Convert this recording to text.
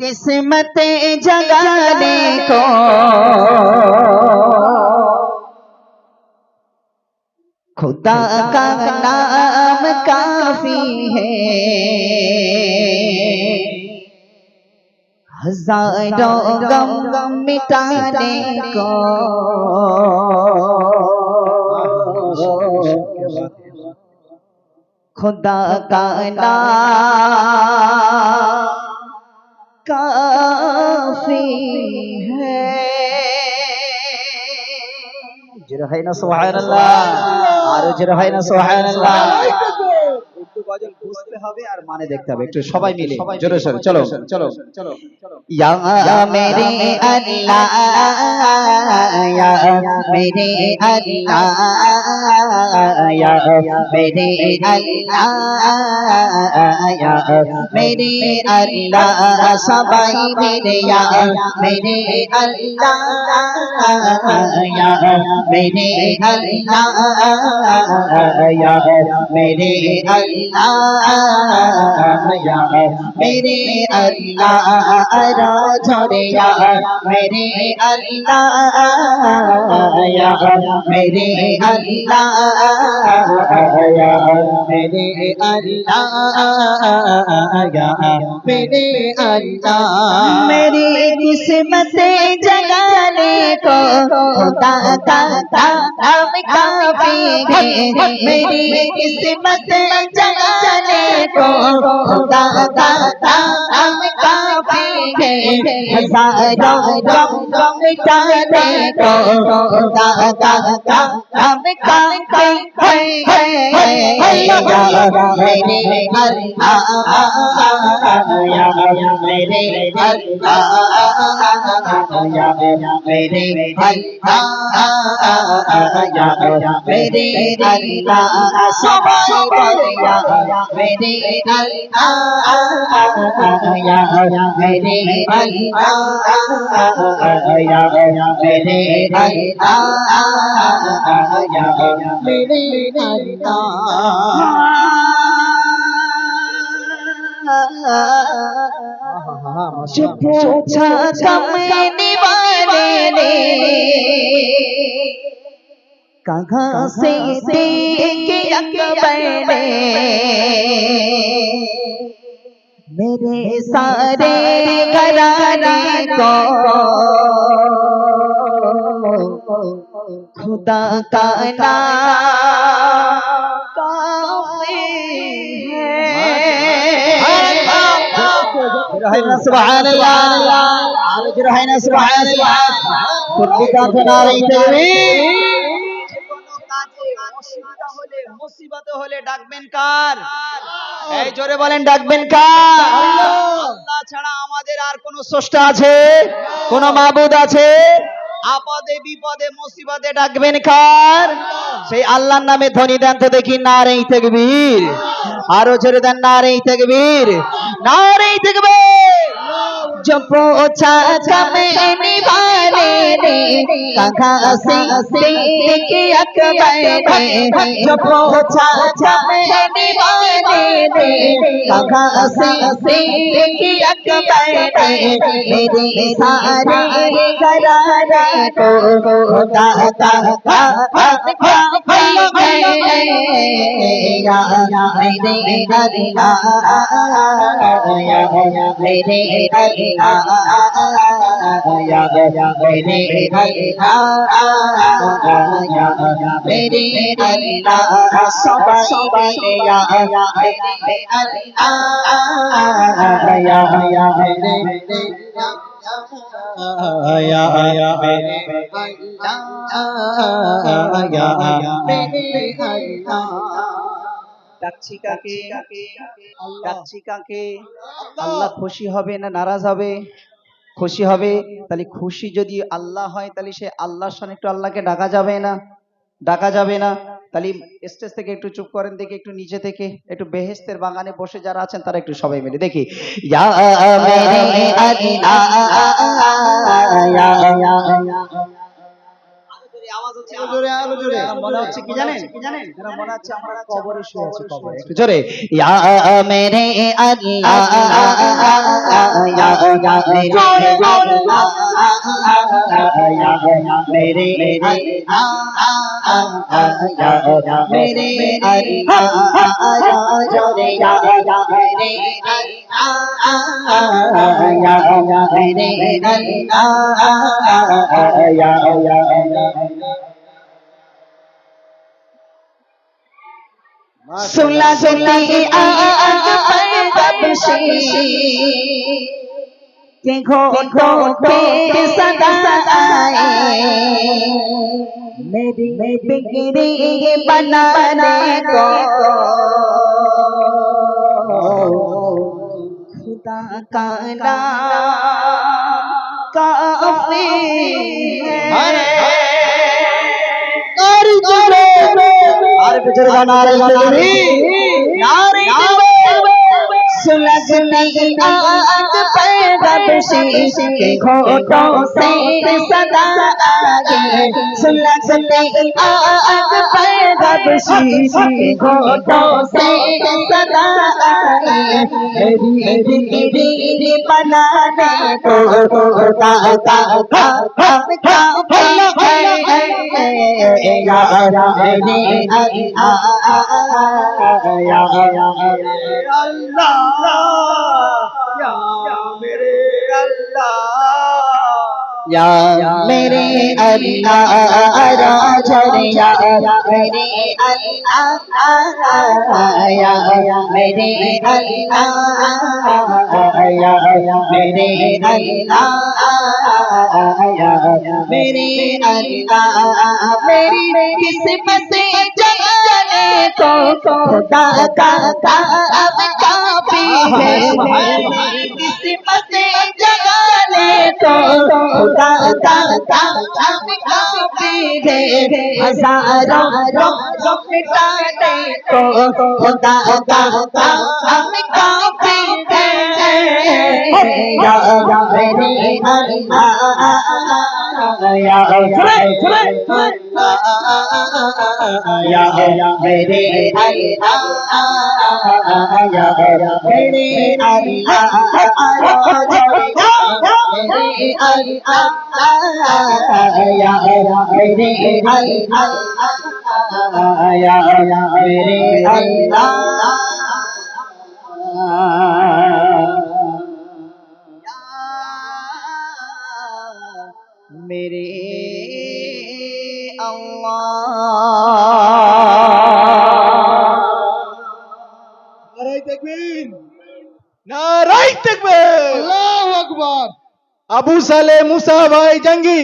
किस्मत जगाने को खुदा का नाम काफ़ी है। हज़ारों गम गम मिटाने को। खुदा का नाम काफी है জোরে হয় না সুবহানাল্লাহ আরো জোরে হয় না সুবহানাল্লাহ একটু গজল বুঝতে হবে আর মানে দেখতে হবে একটু সবাই মিলে জোরে সরে চলো চলো চলো ইয়া মেরে আল্লাহ ইয়া মেরে আল্লাহ ইয়া মেরে আল্লাহ ইয়া মেরে আল্লাহ সবাই মেরে ইয়া মেরে আল্লাহ ইয়া মেরে আল্লাহ ইয়া মেরে আল্লাহ मेरे अल्लाह रा झरे मेरे अल्लाह मेरे अल्लाह मेरे अल्लाह मेरे अल्लाह मेरी किस्मत जगाने को खुदा का काम काफी है मेरी किस्मत जगाने को खुदा का काम काफी है हजारों गम गम मिटाने को खुदा का काम काफी है या मेरे अल्लाह या मेरे अल्लाह या मेरे अल्लाह या मेरे अल्लाह सबाई बोले या मेरे अल्लाह या मेरे अल्लाह या मेरे अल्लाह या मेरे अल्लाह जो पूछा कमने वाले ने कहा से देखे अकबर ने मेरे सारे घराने को? खुदा का नाम सुबह सुबह सुबह खुद का सुना रही মুসিবত হলে ডাকবেন কার? এই জোরে বলেন ডাকবেন কার? আল্লাহ ছাড়া আমাদের আর কোন স্রষ্টা আছে? কোন মাবুদ আছে? আপদে বিপদে মুসিবতে ডাকবেন কার? সেই আল্লাহর নামে ধ্বনি দেন তো দেখি নারেই তাকবীর আরও জোরে দেন না নারেই তাকবীর নারেই তাকবীর जो पूछा कमने वाले ने। कहाँ से देखे अकबर ने। जो पूछा कमने वाले ने। कहाँ से देखे अकबर ने। मेरे सारे घराने को खुदा ya ya ya আল্লাহ খুশি হবে না নারাজ হবে? খুশি হবে? তাহলে খুশি যদি আল্লাহ হয়, তাহলে সে আল্লাহর সঙ্গে একটু আল্লাহকে ডাকা যাবে না? ডাকা যাবে না? তালিম স্টেজ থেকে একটু চুপ করেন, দেখি একটু নিচে থেকে, একটু বেহেস্তের বাগানে বসে যারা আছেন, তারা একটু সবাই মিলে দেখি। মনে হচ্ছে কি জানেন? কি জানেন মনে হচ্ছে আমরা কবরে শুয়ে আছি, কবরে। জোরে। ইয়া মেরে আল্লাহ ইয়া মেরে আল্লাহ mere anha ya ya mere anha ya ya ya mere anha ya ya mere anha ya ya Sula sula a a a a a के घोटों पे सदा आए मेरी बिगड़ी बनाने को खुदा का नाम काफ़ी है सुलगती आग पर गबशीश के घोटों से सदा आगे सुलगती आग पर गबशीश के घोटों से सदा आगे मेरी मेरी बनाने को का का का का का या या मेरी अल्लाह राजन या मेरे अल्लाह या मेरे अल्लाह या मेरे अल्लाह या मेरे अल्लाह मेरी किस्मत को खुदा का काफ़ी है। मेरी किस्मत ya को खुदा का काम काफी है हजारों रोग मिटाने को खुदा का काम काफी है या या मेरे अल्लाह या या या मेरे अल्लाह या আবু সালে মুসা ভাই জাঙ্গি।